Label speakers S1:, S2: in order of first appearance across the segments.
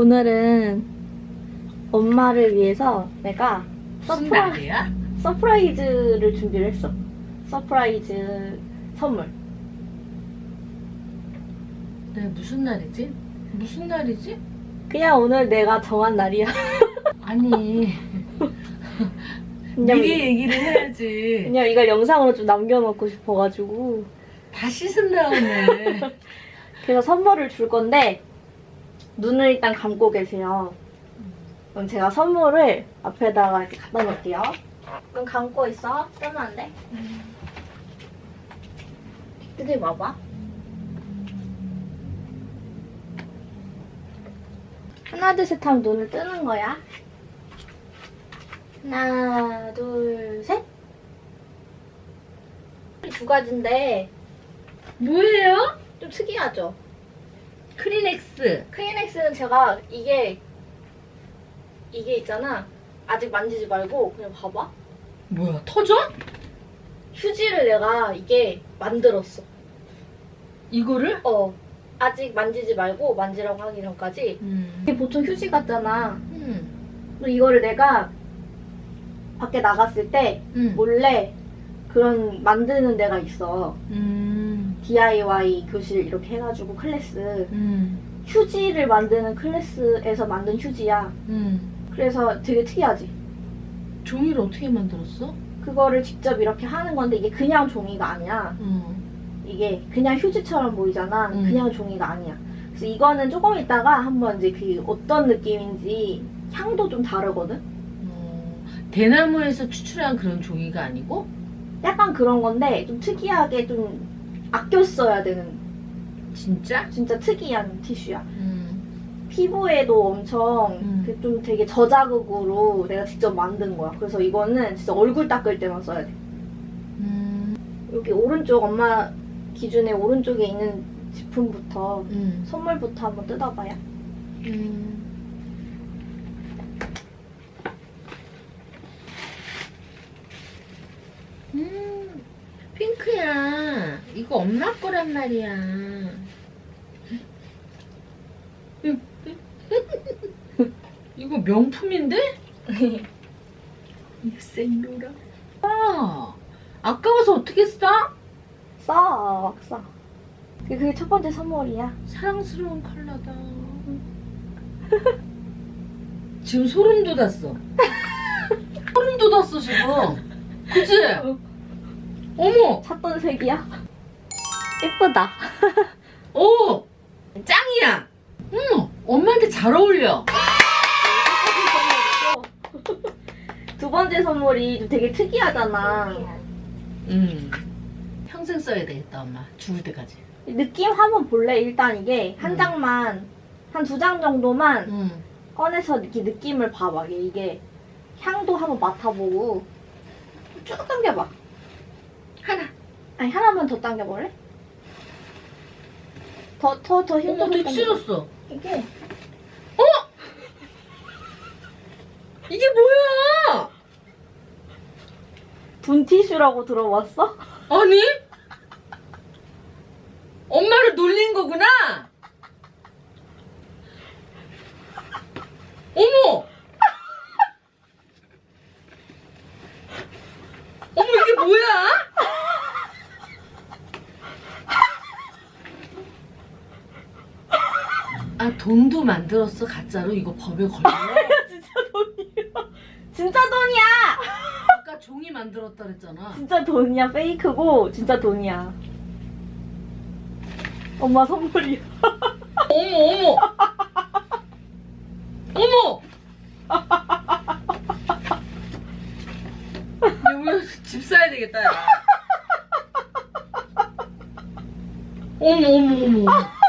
S1: 오늘은 엄마를 위해서 내가 서프라? 서프라이즈를 준비를 했어. 서프라이즈 선물.
S2: 네, 무슨 날이지? 무슨 날이지?
S1: 그냥 오늘 내가 정한 날이야.
S2: 아니,
S1: 그냥,
S2: 미리 얘기를 해야지.
S1: 그냥 이걸 영상으로 좀 남겨놓고 싶어가지고.
S2: 다 씻은 다음에.
S1: 그래서 선물을 줄 건데, 눈을 일단 감고 계세요. 그럼 제가 선물을 앞에다가 이렇게 갖다 놓을게요. 눈 감고 있어. 뜨면 안 돼? 뜨지 마봐. 하나, 둘, 셋 하면 눈을 뜨는 거야. 하나, 둘, 셋. 두 가지인데
S2: 뭐예요?
S1: 좀 특이하죠?
S2: 크리넥스.
S1: 크리넥스는 제가 이게 이게 있잖아. 아직 만지지 말고 그냥 봐봐.
S2: 뭐야, 터져?
S1: 휴지를 내가 이게 만들었어.
S2: 이거를?
S1: 어. 아직 만지지 말고 만지라고 하기 전까지.
S2: 음.
S1: 이게 보통 휴지 같잖아.
S2: 음.
S1: 근데 이거를 내가 밖에 나갔을 때
S2: 음.
S1: 몰래 그런 만드는 데가 있어.
S2: 음.
S1: DIY 교실 이렇게 해가지고 클래스.
S2: 음.
S1: 휴지를 만드는 클래스에서 만든 휴지야.
S2: 음.
S1: 그래서 되게 특이하지?
S2: 종이를 어떻게 만들었어?
S1: 그거를 직접 이렇게 하는 건데 이게 그냥 종이가 아니야.
S2: 음.
S1: 이게 그냥 휴지처럼 보이잖아.
S2: 음.
S1: 그냥 종이가 아니야. 그래서 이거는 조금 있다가 한번 이제 그 어떤 느낌인지 향도 좀 다르거든?
S2: 어, 대나무에서 추출한 그런 종이가 아니고?
S1: 약간 그런 건데 좀 특이하게 좀 아껴 써야 되는
S2: 진짜?
S1: 진짜 특이한 티슈야.
S2: 음.
S1: 피부에도 엄청
S2: 음.
S1: 그좀 되게 저자극으로 내가 직접 만든 거야. 그래서 이거는 진짜 얼굴 닦을 때만 써야 돼.
S2: 음.
S1: 여기 오른쪽 엄마 기준에 오른쪽에 있는 제품부터
S2: 음.
S1: 선물부터 한번 뜯어봐요.
S2: 음. 음, 핑크야. 이거 엄마 거란 말이야. 이거 명품인데? 이 생로라. 아, 아까워서 어떻게 싸?
S1: 싸, 싸. 그게 첫 번째 선물이야.
S2: 사랑스러운 컬러다. 지금 소름 돋았어. 소름 돋았어 지금. 그치? 어머,
S1: 찾던 색이야. 예쁘다.
S2: 오, 짱이야. 어머, 엄마한테 잘 어울려.
S1: 두 번째 선물이 좀 되게 특이하잖아.
S2: 음, 평생 써야 되겠다 엄마. 죽을 때까지.
S1: 느낌 한번 볼래? 일단 이게 한
S2: 음.
S1: 장만, 한 두 장 정도만
S2: 음,
S1: 꺼내서 이렇게 느낌을 봐봐. 이게 향도 한번 맡아보고 쭉 당겨봐.
S2: 하나.
S1: 아니 하나만 더 당겨볼래? 더, 더, 더
S2: 어머,
S1: 힘들게
S2: 되게. 찢었어.
S1: 이게
S2: 이게 뭐야?
S1: 분티슈라고 들어봤어?
S2: 아니? 엄마를 놀린 거구나? 어머! 어머, 이게 뭐야? 아, 돈도 만들었어, 가짜로? 이거 법에 걸려?
S1: 진짜 돈이야. 진짜 돈이야.
S2: 아까 종이 만들었다 그랬잖아.
S1: 진짜 돈이야. 페이크고 진짜 돈이야. 엄마 선물이야.
S2: 어머, 어머! 어머! 여기 집 사야 되겠다, 야. 어머, 어머, 어머.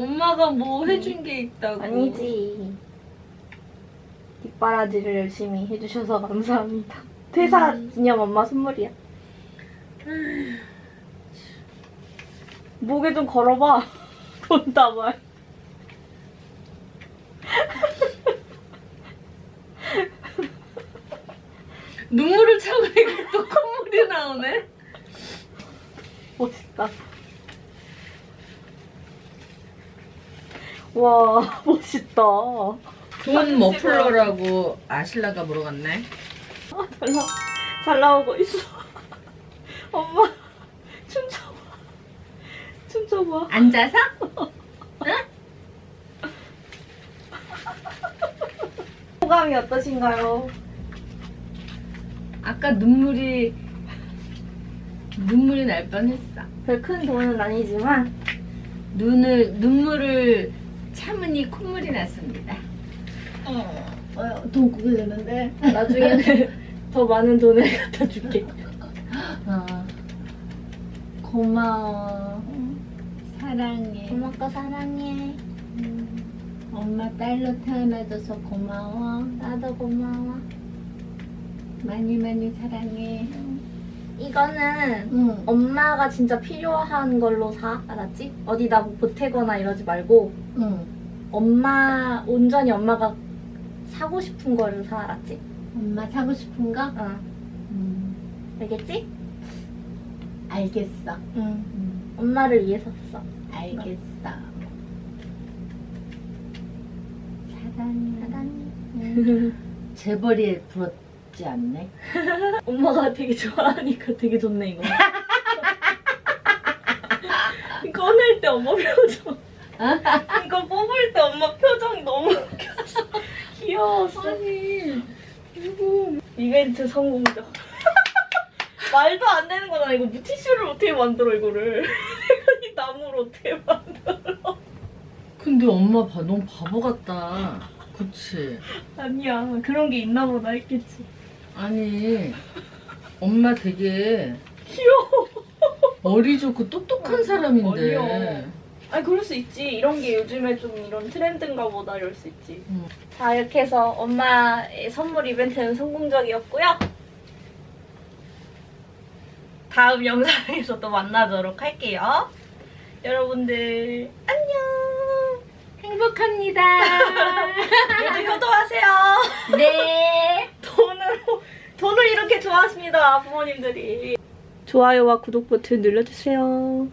S2: 엄마가 뭐 해준 게 있다고.
S1: 아니지. 뒷바라지를 열심히 해주셔서 감사합니다. 퇴사
S2: 음.
S1: 기념 엄마 선물이야. 목에 좀 걸어봐. 본다 말
S2: 눈물을 참으니까 또 콧물이 나오네.
S1: 멋있다. 와, 멋있다.
S2: 돈 머플러라고 아실라가 물어봤네.
S1: 잘, 나, 잘 나오고 있어. 엄마, 춤춰봐. 춤춰봐.
S2: 앉아서?
S1: 소감이 어떠신가요?
S2: 아까 눈물이 눈물이 날 뻔했어.
S1: 별 큰 돈은 아니지만,
S2: 눈을 눈물을 참으니 콧물이 났습니다. 어, 돈 구겨졌는데.
S1: 나중에는 더 많은 돈을 갖다 줄게.
S2: 어, 고마워. 사랑해.
S1: 엄마가 사랑해.
S2: 엄마 딸로 태어나줘서 고마워.
S1: 나도 고마워.
S2: 많이 많이 사랑해.
S1: 이거는
S2: 응.
S1: 엄마가 진짜 필요한 걸로 사. 알았지? 어디다 뭐 보태거나 이러지 말고,
S2: 응.
S1: 엄마, 온전히 엄마가 사고 싶은 거를 사. 알았지?
S2: 엄마 사고 싶은 거?
S1: 응.
S2: 응.
S1: 알겠지?
S2: 알겠어.
S1: 응.
S2: 응.
S1: 엄마를 위해서 샀어.
S2: 알겠어. 사랑해.
S1: 사랑해.
S2: 재벌이에 부 럽지 않네.
S1: 엄마가 되게 좋아하니까 되게 좋네, 이거. 꺼낼 때 엄마 표정. 이거 뽑을 때 엄마 표정이 너무 웃겼어. 귀여웠어.
S2: 아니,
S1: 이거 이벤트 성공적. 말도 안 되는 거잖아. 이거 무티슈를 어떻게 만들어, 이거를. 이 나무를 어떻게 만들어.
S2: 근데 엄마 봐, 너무 바보 같다. 그치?
S1: 아니야. 그런 게 있나 보다 했겠지.
S2: 아니, 엄마 되게
S1: 귀여워.
S2: 머리 좋고 똑똑한 사람인데.
S1: 아니야. 아니, 그럴 수 있지. 이런 게 요즘에 좀 이런 트렌드인가 보다 이럴 수 있지.
S2: 응.
S1: 자, 이렇게 해서 엄마의 선물 이벤트는 성공적이었고요. 다음 영상에서 또 만나도록 할게요. 여러분들, 안녕!
S2: 행복합니다.
S1: 모두 효도하세요.
S2: 네.
S1: 돈으로, 돈을 이렇게 좋아하십니다, 부모님들이. 좋아요와 구독 버튼 눌러주세요.